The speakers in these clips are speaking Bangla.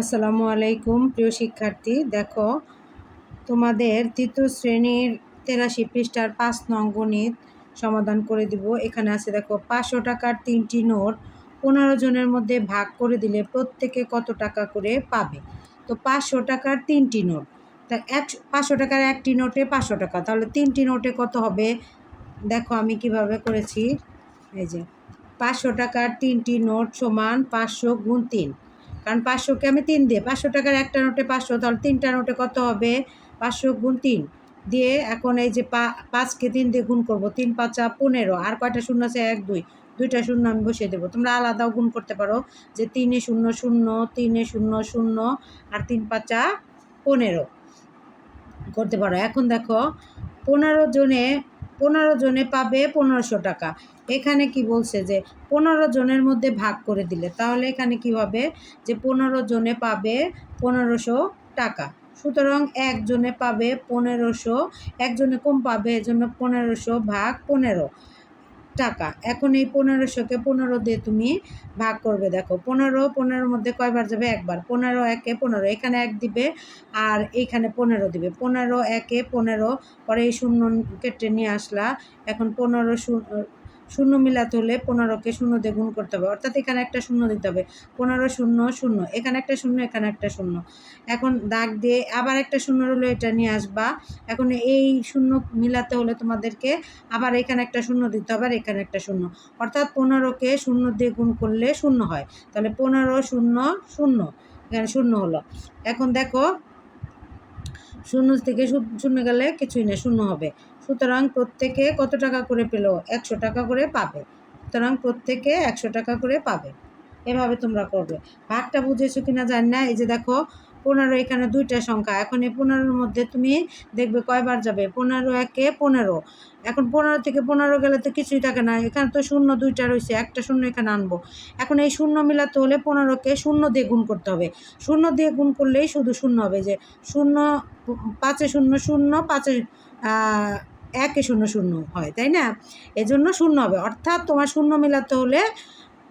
আসসালামু আলাইকুম, প্রিয় শিক্ষার্থী। দেখো, তোমাদের তৃতীয় শ্রেণির তেরাশি পৃষ্ঠার পাঁচ নং গণিত সমাধান করে দিব। এখানে আছে, দেখো, পাঁচশো টাকার তিনটি নোট, পনেরো জনের মধ্যে ভাগ করে দিলে প্রত্যেকে কত টাকা করে পাবে? তো পাঁচশো টাকার তিনটি নোট, তা এক, পাঁচশো টাকার একটি নোটে পাঁচশো টাকা, তাহলে তিনটি নোটে কত হবে? দেখো, আমি কীভাবে করেছি, এই যে, পাঁচশো টাকার তিনটি নোট সমান পাঁচশো গুণ তিন কারণ পাঁচশোকে আমি তিন দিয়ে, পাঁচশো টাকার একটা নোটে পাঁচশো, তাহলে তিনটা নোটে কত হবে? পাঁচশো গুণ তিন। দিয়ে এখন এই যে পা, পাঁচকে তিন দিয়ে গুণ করব, তিন পাঁচা পনেরো, আর কয়টা শূন্য আছে? এক, দুই। দুইটা শূন্য আমি বসিয়ে দেবো। তোমরা আলাদাও গুণ করতে পারো যে তিনে শূন্য শূন্য, তিনে শূন্য শূন্য, আর তিন পাঁচা পনেরো। করতে পারো। এখন দেখো, পনেরো জনে পনেরো জনে পাবে পনেরোশো টাকা। এখানে কি বলছে যে পনেরো জনের মধ্যে ভাগ করে দিলে। তাহলে এখানে কি হবে? যে পনেরো জনে পাবে পনেরোশো টাকা। সুতরাং একজনে পাবে পনেরোশো একজনে কম পাবে এজন্য পনেরোশো ভাগ পনেরো। টাকা। এখন এই পনেরোশোকে পনেরো দিয়ে তুমি ভাগ করবে, দেখো। পনেরো, পনেরোর মধ্যে কয়বার যাবে? একবার। পনেরো, একে পনেরো। এখানে এক দিবে আর এইখানে পনেরো দিবে। পনেরো, একে পনেরো। পরে এই শূন্য কেটে নিয়ে আসলা। এখন পনেরো শূন্য মিলাতে হলে পনেরোকে শূন্য দিয়ে গুণ করতে হবে। অর্থাৎ এখানে একটা শূন্য দিতে হবে। পনেরো শূন্য শূন্য। এখানে একটা শূন্য, এখানে একটা শূন্য। এখন দাগ দিয়ে আবার একটা শূন্য হলো এটা নিয়ে আসবা। এখন এই শূন্য মিলাতে হলে তোমাদেরকে আবার এখানে একটা শূন্য দিতে হবে আর এখানে একটা শূন্য। অর্থাৎ পনেরোকে শূন্য দিয়ে গুণ করলে শূন্য হয়। তাহলে পনেরো শূন্য শূন্য। এখানে শূন্য হলো। এখন দেখো, শূন্য থেকে শূন্য গেলে কিছুই না, শূন্য হবে। সুতরাং প্রত্যেকে কত টাকা করে পেল? একশো টাকা করে পাবে। সুতরাং প্রত্যেকে একশো টাকা করে পাবে। এভাবে তোমরা করবে। ভাগটা বুঝেছ কিনা জানি না। এই যে দেখো, পনেরো এখানে দুইটা সংখ্যা। এখন এই পনেরোর মধ্যে তুমি দেখবে কয়বার যাবে? পনেরো একে পনেরো। এখন পনেরো থেকে পনেরো গেলে তো কিছুই থাকে না। এখানে তো শূন্য দুইটা রয়েছে। একটা শূন্য এখানে আনব। এখন এই শূন্য মিলাতে হলে পনেরোকে শূন্য দিয়ে গুণ করতে হবে। শূন্য দিয়ে গুণ করলেই শুধু শূন্য হবে। যে শূন্য, পাঁচে শূন্য শূন্য, পাঁচে একে শূন্য শূন্য হয়, তাই না? এজন্য শূন্য হবে। অর্থাৎ তোমার শূন্য মেলাতে হলে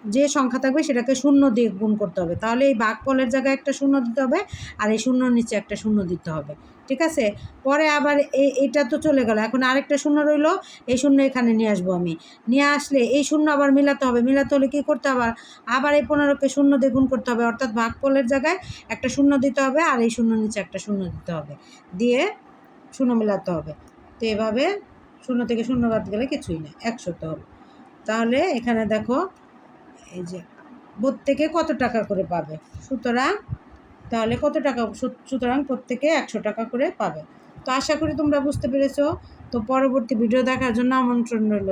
যে সংখ্যা থাকবে সেটাকে শূন্য দিয়ে গুণ করতে হবে। তাহলে এই ফলের জায়গায় একটা শূন্য দিতে হবে আর এই শূন্য নিচে একটা শূন্য দিতে হবে। ঠিক আছে? পরে আবার এটা তো চলে গেল। এখন আরেকটা শূন্য রইল। এই শূন্য এখানে নিয়ে আসব আমি। নিয়ে আসলে এই শূন্য আবার মিলাতে হবে। মিলাতে হলে কী করতে হবে? আবার এই পনেরোকে শূন্য দিয়ে গুণ করতে হবে। অর্থাৎ ফলের জায়গায় একটা শূন্য দিতে হবে আর এই শূন্য নিচে একটা শূন্য দিতে হবে। দিয়ে শূন্য মিলাতে হবে। তো এভাবে শূন্য থেকে শূন্য বাদ গেলে কিছুই না, একশো তো হবে। তাহলে এখানে দেখো, এই যে প্রত্যেকে কত টাকা করে পাবে? সুতরাং তাহলে কত টাকা, সুতরাং প্রত্যেকে একশো টাকা করে পাবে। তো আশা করি তোমরা বুঝতে পেরেছ। তো পরবর্তী ভিডিও দেখার জন্য আমন্ত্রণ রইল।